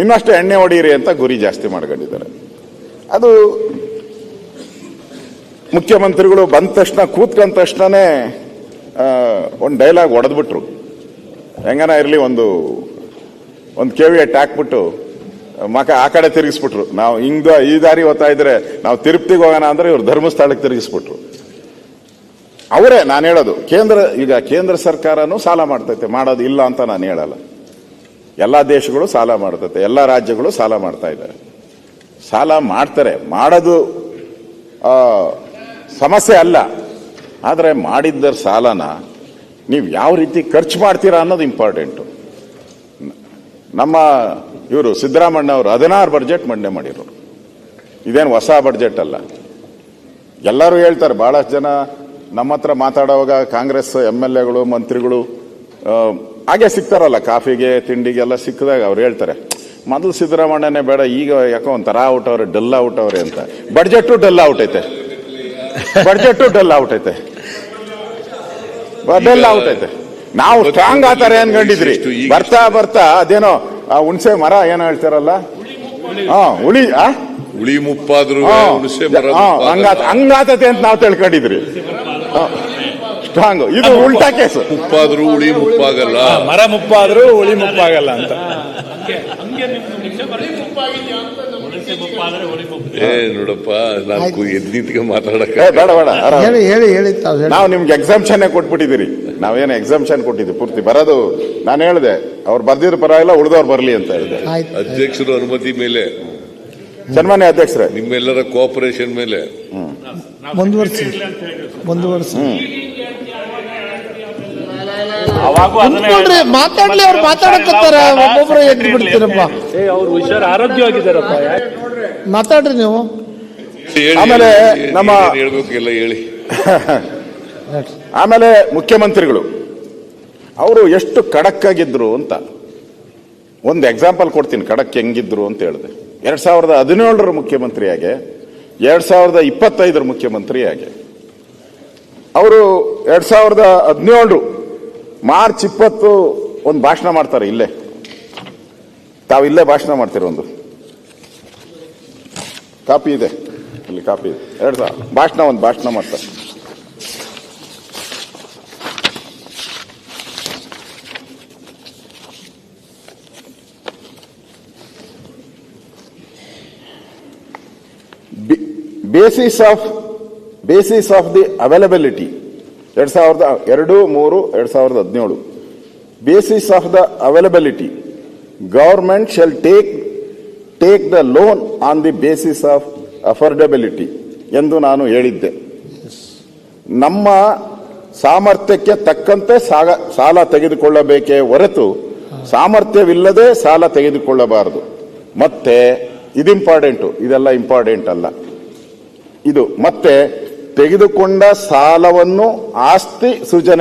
ಇನ್ನಷ್ಟು ಎಣ್ಣೆ ಹೊಡೀರಿ ಅಂತ ಗುರಿ ಜಾಸ್ತಿ ಮಾಡ್ಕೊಂಡಿದ್ದಾರೆ. ಅದು ಮುಖ್ಯಮಂತ್ರಿಗಳು ಬಂದ ತಕ್ಷಣ, ಕೂತ್ಕೊಂಡ ತಕ್ಷಣನೇ ಒಂದು ಡೈಲಾಗ್ ಹೊಡೆದ್ಬಿಟ್ರು ಹೆಂಗನ ಇರಲಿ ಒಂದು ಒಂದು ಕೆ ವಿ ಎಟ್ ಹಾಕ್ಬಿಟ್ಟು, ಮಕ ಆ ಕಡೆ ತಿರುಗಿಸ್ಬಿಟ್ರು. ನಾವು ಹಿಂಗ ಈ ದಾರಿ ಓದ್ತಾ ಇದ್ರೆ ನಾವು ತಿರುಪ್ತಿಗೆ ಹೋಗೋಣ ಅಂದ್ರೆ ಇವ್ರು ಧರ್ಮಸ್ಥಳಕ್ಕೆ ತಿರುಗಿಸ್ಬಿಟ್ರು. ಅವರೇ ನಾನು ಹೇಳೋದು, ಕೇಂದ್ರ, ಈಗ ಕೇಂದ್ರ ಸರ್ಕಾರನೂ ಸಾಲ ಮಾಡ್ತೈತೆ, ಮಾಡೋದು ಇಲ್ಲ ಅಂತ ನಾನು ಹೇಳಲ್ಲ. ಎಲ್ಲ ದೇಶಗಳು ಸಾಲ ಮಾಡ್ತೈತೆ, ಎಲ್ಲ ರಾಜ್ಯಗಳು ಸಾಲ ಮಾಡ್ತಾ ಇದ್ದಾರೆ. ಸಾಲ ಮಾಡ್ತಾರೆ, ಮಾಡೋದು ಸಮಸ್ಯೆ ಅಲ್ಲ. ಆದರೆ ಮಾಡಿದ್ದ ಸಾಲನ ನೀವು ಯಾವ ರೀತಿ ಖರ್ಚು ಮಾಡ್ತೀರಾ ಅನ್ನೋದು ಇಂಪಾರ್ಟೆಂಟು. ನಮ್ಮ ಇವರು ಸಿದ್ದರಾಮಣ್ಣ ಅವರು ಹದಿನಾರು ಬಡ್ಜೆಟ್ ಮಂಡನೆ ಮಾಡಿರೋರು. ಇದೇನು ಹೊಸ ಬಡ್ಜೆಟ್ ಅಲ್ಲ. ಎಲ್ಲರೂ ಹೇಳ್ತಾರೆ, ಬಹಳಷ್ಟು ಜನ ನಮ್ಮ ಹತ್ರ ಮಾತಾಡುವಾಗ ಕಾಂಗ್ರೆಸ್ ಎಂ ಎಲ್ ಎಗಳು, ಮಂತ್ರಿಗಳು ಹಾಗೆ ಸಿಗ್ತಾರಲ್ಲ ಕಾಫಿಗೆ ತಿಂಡಿಗೆಲ್ಲ ಸಿಕ್ಕಿದಾಗ ಅವ್ರು ಹೇಳ್ತಾರೆ ಮೊದಲು ಸಿದ್ದರಾಮಣ್ಣನೇ ಬೇಡ ಈಗ ಯಾಕೋ ಒಂಥರ ಔಟ್ ಅವ್ರೆ ಡಲ್ ಔಟ್ ಅವ್ರೆ ಅಂತ. ಬಡ್ಜೆಟ್ಟು ಡಲ್ ಔಟ್ ಐತೆ. ಬಡ್ಜೆಟ್ಟು ಡಲ್ ಔಟ್ ಐತೆ. ಡಲ್ ಔಟ್ ಐತೆ. ನಾವು ಸ್ಟ್ರಾಂಗ್ ಆತಾರೆ ಅನ್ಕೊಂಡಿದ್ರಿ. ಬರ್ತಾ ಬರ್ತಾ ಅದೇನೋ ಆ ಹುಣ್ಸೆ ಮರ ಏನೋ ಹೇಳ್ತಾರಲ್ಲ? ಹಾ ಹುಳಿ ಆ? ಹುಳಿ ಮುಪ್ಪಾದ್ರು ಹಂಗಾತತೆ ಅಂತ ನಾವು ತಿಳ್ಕೊಂಡಿದ್ರಿ. ಸ್ಟ್ರಾಂಗ್. ಇದು ಉಲ್ಟಾ ಕೇಸ್. ಮುಪ್ಪಾದ್ರೂ ಹುಳಿ ಮುಪ್ಪಾಗಲ್ಲ. ಮರ ಮುಪ್ಪಾದ್ರೂ ಹುಳಿ ಮುಪ್ಪಾಗಲ್ಲ ಅಂತ. ಏ ನೋಡಪ್ಪ ನಾಲ್ಕು ಎದ್ ನಿಂತ್ಗೆ ಮಾತಾಡಕ ಬೇಡ ಬೇಡ ಹೇಳಿ ಹೇಳಿ ಹೇಳಿ ತಾವು ಹೇಳಿ. ನಾವು ನಿಮ್ಗೆ ಎಕ್ಸಾಮ್ಷನ್ ಕೊಟ್ಬಿಟ್ಟಿದ್ದೀರಿ. ನಾವೇನು ಎಕ್ಸಾಮ್ಷನ್ ಕೊಟ್ಟಿದ್ವಿ ಪೂರ್ತಿ. ಬರೋದು ನಾನು ಹೇಳಿದೆ ಅವ್ರು ಬರ್ದಿದ್ರು ಪರವಾಗಿಲ್ಲ ಉಳಿದವ್ರು ಬರಲಿ ಅಂತ ಹೇಳಿದೆ. ಆಯ್ತು. ಅಧ್ಯಕ್ಷರು ಅನುಮತಿ ಮೇಲೆ. ಸನ್ಮಾನ್ಯ ಅಧ್ಯಕ್ಷರೇ. ನಿಮ್ಮೆಲ್ಲರ ಕೋಆಪರೇಷನ್ ಮೇಲೆ. ಮುಂದುವರ್ಸಿ ಮುಂದುವರಿಸಿ ನೋಡ್ರಿ ಮಾತಾಡ್ಲಿ ಅವ್ರು ಮಾತಾಡಕತ್ತಾರ ಒಬ್ಬೊಬ್ರು ಎದ್ದು ಬಿಡ್ತೀರಪ್ಪ. ಅವ್ರು ಹುಷಾರು ಆರೋಗ್ಯವಾಗಿದ್ದಾರಪ್ಪ ಮಾತಾಡ್ರಿ ನೀವು. ಆಮೇಲೆ ನಮ್ಮ- ಹೇಳಿ. ಆಮೇಲೆ ಮುಖ್ಯಮಂತ್ರಿಗಳು ಅವರು ಎಷ್ಟು ಖಡಕ್ ಆಗಿದ್ರು ಅಂತ ಒಂದು ಎಕ್ಸಾಂಪಲ್ ಕೊಡ್ತೀನಿ ಖಡಕ್ ಹೆಂಗಿದ್ರು ಅಂತ ಹೇಳಿದೆ. ಎರಡ್ ಸಾವಿರದ ಹದಿನೇಳರ ಮುಖ್ಯಮಂತ್ರಿಯಾಗೆ ಎರಡ್ ಸಾವಿರದ ಇಪ್ಪತ್ತೈದರ ಮುಖ್ಯಮಂತ್ರಿಯಾಗೆ ಅವರು ಎರಡ್ ಸಾವಿರದ ಹದಿನೇಳು ಮಾರ್ಚ್ ಇಪ್ಪತ್ತು ಒಂದು ಭಾಷಣ ಮಾಡ್ತಾರೆ ಇಲ್ಲೇ. ತಾವು ಇಲ್ಲೇ ಭಾಷಣ ಮಾಡ್ತೀರ ಒಂದು. ಕಾಪಿ ಇದೆ. ಇಲ್ಲಿ ಕಾಪಿ ಇದೆ. ಎರಡು ಸಾವಿರ ಭಾಷಣ ಒಂದು, ಭಾಷಣ ಮಾಡ್ತಾರೆ. Basis of basis of the availability ಎರಡ್ ಸಾವಿರದ ಎರಡು ಮೂರು ಎರಡು ಸಾವಿರದ ಹದಿನೇಳು. Basis of the availability. Government shall take take the loan on the basis of affordability ಎಂದು ನಾನು ಹೇಳಿದ್ದೆ. ನಮ್ಮ ಸಾಮರ್ಥ್ಯಕ್ಕೆ ತಕ್ಕಂತೆ ಸಾಗ ಸಾಲ ತೆಗೆದುಕೊಳ್ಳಬೇಕೇ ಹೊರತು ಸಾಮರ್ಥ್ಯವಿಲ್ಲದೆ ಸಾಲ ತೆಗೆದುಕೊಳ್ಳಬಾರದು. ಮತ್ತೆ ಇದು ಇಂಪಾರ್ಟೆಂಟು ಇದೆಲ್ಲ ಇಂಪಾರ್ಟೆಂಟ್ ಅಲ್ಲ ಇದು ಮತ್ತೆ ತೆಗೆದುಕೊಂಡ ಸಾಲವನ್ನು ಆಸ್ತಿ ಸೃಜನೆ